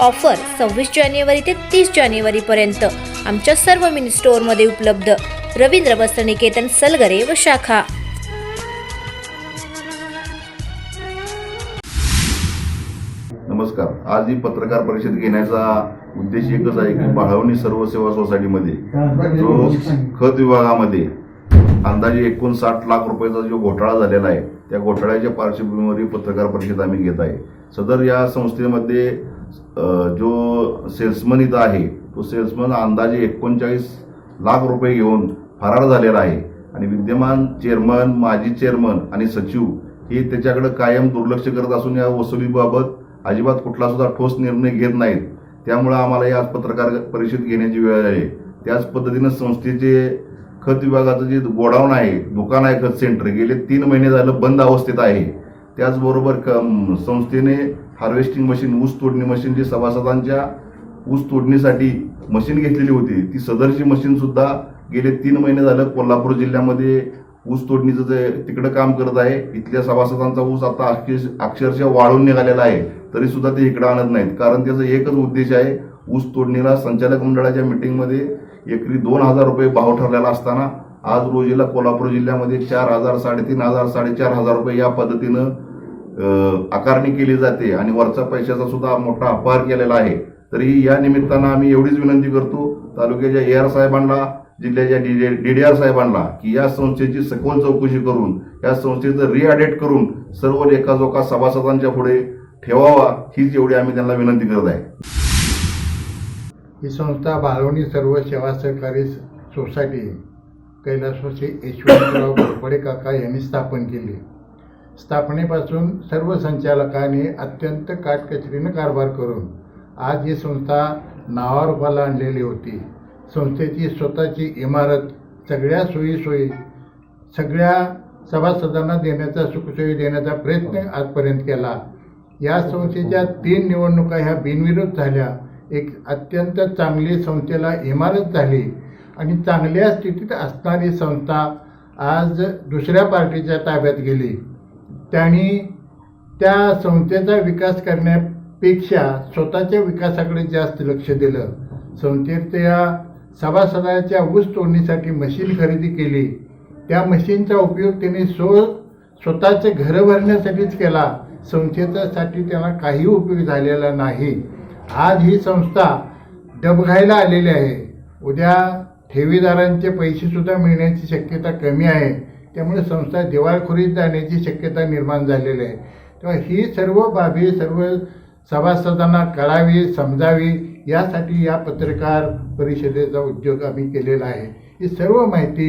Offer सव्वीस जानेवारी ते तीस जानेवारीपर्यंत आमच्या सर्व मिनी स्टोअरमध्ये उपलब्ध. रवींद्र वस्त्रनिकेतन सलगरे व शाखा. नमस्कार. आज ही पत्रकार परिषद घेण्याचा उद्देश एकच आहे की बाळवणी सर्व सेवा सोसायटीमध्ये जो खत विभागामध्ये अंदाजे एकोणसाठ लाख रुपयाचा जो घोटाळा झालेला आहे त्या घोटाळ्याच्या पार्श्वभूमीवर ही पत्रकार परिषद आम्ही घेत आहे. सदर या संस्थेमध्ये जो सेल्समन इथं आहे तो सेल्समन अंदाजे एकोणचाळीस लाख रुपये घेऊन फरार झालेला आहे. आणि विद्यमान चेअरमन माजी चेअरमन आणि सचिव हे त्याच्याकडे कायम दुर्लक्ष करत असून या वसुलीबाबत अजिबात कुठला सुद्धा ठोस निर्णय घेत नाहीत. त्यामुळं आम्हाला या पत्रकार परिषद घेण्याची वेळ आहे. त्याच पद्धतीनं संस्थेचे खत विभागाचं जे गोडाऊन आहे दुकान आहे खत सेंटर गेले तीन महिने झालं बंद अवस्थेत आहे. त्याचबरोबर क- संस्थेने हार्वेस्टिंग मशीन ऊस तोडणी मशीन जी सभासदांच्या ऊस तोडणीसाठी मशीन घेतलेली होती ती सदरची मशीनसुद्धा गेले तीन महिने झालं कोल्हापूर जिल्ह्यामध्ये ऊस तोडणीचं जे तिकडं काम करत आहे इथल्या सभासदांचा ऊस आता अक्षरशः वाळून निघालेला आहे तरी सुद्धा ते इकडं आणत नाहीत. कारण त्याचा एकच उद्देश आहे ऊस तोडणीला संचालक मंडळाच्या मिटिंगमध्ये एकरी दोन हजार रुपये भाव ठरलेला असताना आज रोजीला कोल्हापूर जिल्ह्यामध्ये चार हजार साडेतीन हजार साडेचार हजार रुपये या पद्धतीनं आकारणी केली जाते आणि वरचा पैशाचा सुद्धा मोठा अपहार केलेला आहे. तरी या निमित्तानं आम्ही एवढीच विनंती करतो तालुक्याच्या ए आर साहेबांना जिल्ह्याच्या डीडीआर साहेबांना की या संस्थेची सखोल चौकशी करून या संस्थेचं रिअडेट करून सर्व लेखाजोखा सभासदांच्या पुढे ठेवावा हीच एवढी आम्ही त्यांना विनंती करत आहे. ही संस्था बाळवणी सर्व सेवा सहकारी सोसायटी कैलासवासी यशवंतराव घोरपडे काका यांनी स्थापन केली. स्थापनेपासून सर्व संचालकांनी अत्यंत काटकचरीनं कारभार करून आज ही संस्था नावारूपाला आणलेली होती. संस्थेची स्वतःची इमारत सगळ्या सोयीसोयी सगळ्या सभासदांना देण्याचा सुखसोयी देण्याचा प्रयत्न आजपर्यंत केला. या संस्थेच्या तीन निवडणुका ह्या बिनविरोध झाल्या. एक अत्यंत चांगली संस्थेला इमारत झाली आणि चांगल्या स्थितीत असणारी संस्था आज दुसऱ्या पार्टीच्या ताब्यात गेली. त्यांनी त्या संस्थेचा विकास करण्यापेक्षा स्वतःच्या विकासाकडे जास्त लक्ष दिलं. संस्थेच्या सभासदाच्या ऊस तोडणीसाठी मशीन खरेदी केली. त्या मशीनचा उपयोग त्यांनी स्व स्वतःचे घरं भरण्यासाठीच केला. संस्थेच्यासाठी त्याला काही उपयोग झालेला नाही. आज ही संस्था डबघायला आलेली आहे. उद्या ठेवीदारांचे पैसेसुद्धा मिळण्याची शक्यता कमी आहे. त्यामुळे संस्था दिवाळखोरीत जाण्याची शक्यता निर्माण झालेली आहे. तेव्हा ही सर्व बाबी सर्व सभासदांना कळावी समजावी यासाठी या पत्रकार परिषदेचा उद्योग आम्ही केलेला आहे. ही सर्व माहिती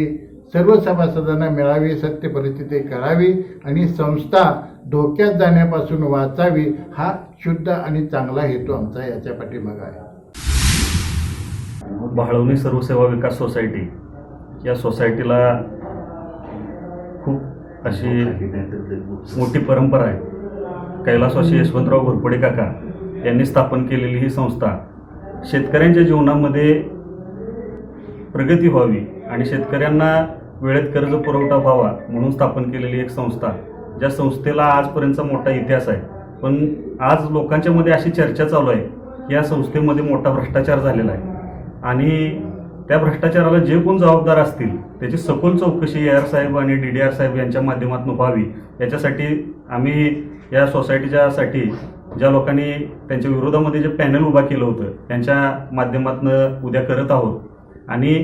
सर्व सभासदांना मिळावी सत्य परिस्थिती कळावी आणि संस्था धोक्यात जाण्यापासून वाचावी हा शुद्ध आणि चांगला हेतू आमचा याच्या पाठीमागा आहे. भाळवणी सर्वसेवा विकास सोसायटी. या सोसायटीला अशी मोठी परंपरा आहे. कैलासवासी यशवंतराव घोरपडे काका यांनी स्थापन केलेली ही संस्था शेतकऱ्यांच्या जीवनामध्ये प्रगती व्हावी आणि शेतकऱ्यांना वेळेत कर्ज पुरवठा व्हावा म्हणून स्थापन केलेली एक संस्था ज्या संस्थेला आजपर्यंतचा मोठा इतिहास आहे. पण आज लोकांच्या मध्ये अशी चर्चा चालू आहे की या संस्थेमध्ये मोठा भ्रष्टाचार झालेला आहे. आणि त्या भ्रष्टाचाराला जे कोण जबाबदार असतील त्याची सखोल चौकशी ए आर साहेब आणि डी डी आर साहेब यांच्या माध्यमातून व्हावी. याच्यासाठी आम्ही या सोसायटीच्यासाठी ज्या लोकांनी त्यांच्या विरोधामध्ये जे पॅनल उभा केलं होतं त्यांच्या माध्यमातून उद्या करत आहोत. आणि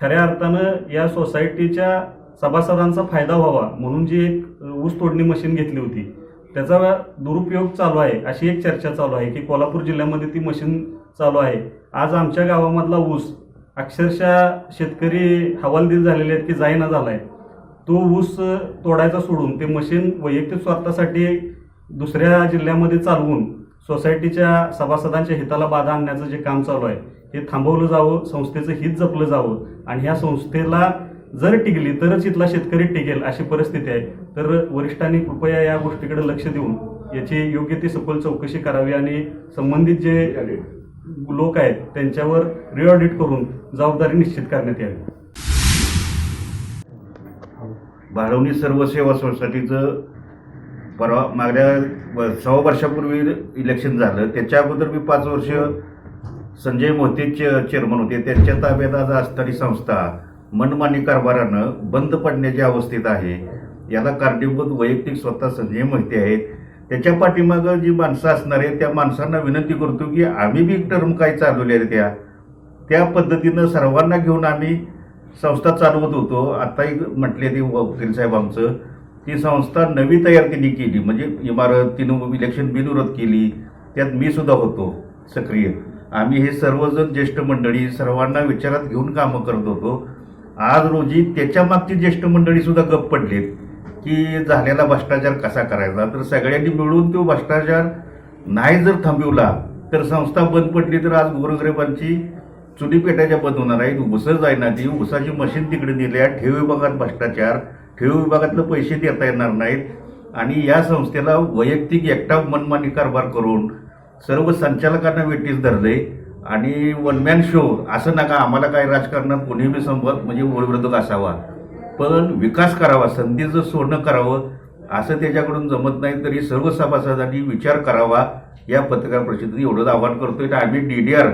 खऱ्या अर्थानं या सोसायटीच्या सभासदांचा फायदा व्हावा म्हणून जी एक ऊस तोडणी मशीन घेतली होती त्याचा दुरुपयोग चालू आहे अशी एक चर्चा चालू आहे की कोल्हापूर जिल्ह्यामध्ये ती मशीन चालू आहे. आज आमच्या गावामधला ऊस अक्षरशः शेतकरी हवालदिल झालेले आहेत की जाईना झालाय. तो ऊस तोडायचा सोडून ते मशीन वैयक्तिक स्वार्थासाठी दुसऱ्या जिल्ह्यामध्ये चालवून सोसायटीच्या सभासदांच्या हिताला बाधा आणण्याचं जे काम चालू आहे हे थांबवलं जावं संस्थेचं हित जपलं जावं आणि ह्या संस्थेला जर टिकली तरच इथला शेतकरी टिकेल अशी परिस्थिती आहे. तर वरिष्ठांनी कृपया या गोष्टीकडे लक्ष देऊन याची योग्य ती सखोल चौकशी करावी आणि संबंधित जे लोक आहेत त्यांच्यावर रिऑडिट करून जबाबदारी निश्चित करण्यात यावी. भाळवणी सर्व सेवा सोसायटीचं परवा मागल्या व- सव्वा वर्षापूर्वी इलेक्शन झालं. त्याच्या अगोदर मी पाच वर्ष संजय मोहिते चे- चेअरमन होते. त्यांच्या ताब्यात आज असणारी संस्था मनमानी कारभारानं बंद पडण्याच्या अवस्थेत आहे. याला कारणीभूत वैयक्तिक स्वतः संजय मोहिते आहेत. त्याच्या पाठीमागं जी माणसं असणार आहेत त्या माणसांना विनंती करतो की आम्ही बी टर्म काय चालवले आहेत त्या? त्या पद्धतीनं सर्वांना घेऊन आम्ही संस्था चालवत होतो. आताही म्हटले ते वकील साहेब आमचं ती संस्था नवी तयार त्यांनी केली. म्हणजे इमारत तिनं इलेक्शन बिनविरोध केली. त्यात मी सुद्धा होतो सक्रिय. आम्ही हे सर्वजण ज्येष्ठ मंडळी सर्वांना विचारात घेऊन कामं करत होतो. आज रोजी त्याच्या मागची ज्येष्ठ मंडळी सुद्धा गप्प पडलीत. की झालेला भ्रष्टाचार कसा करायचा? तर सगळ्यांनी मिळून तो भ्रष्टाचार नाही जर थांबवला तर संस्था बंद पडली तर आज गोरगरिबांची चुली पेटायच्या बंद होणार आहेत उसं जाईना ती. उसाची मशीन तिकडे दिल्या ठेव विभागात भ्रष्टाचार ठेव विभागातलं पैसे देता येणार नाहीत. आणि या संस्थेला वैयक्तिक एकटा मनमानी कारभार करून सर्व संचालकांना वेटीस धरले. आणि वनमॅन शो असं नका. आम्हाला काय राजकारणात कोणीही बी म्हणजे विरोधक असावा. पण विकास करावा संधीचं सोनं करावं असं त्याच्याकडून जमत नाही तरी सर्व सभासदांनी विचार करावा या पत्रकार परिषदेत एवढंच आवाहन करतोय. तर आम्ही डी डी आर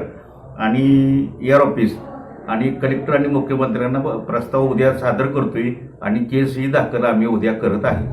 आणि एअर ऑफिस आणि कलेक्टर आणि मुख्यमंत्र्यांना प्रस्ताव उद्या सादर करतोय आणि केस ही दाखल आम्ही उद्या करत आहे.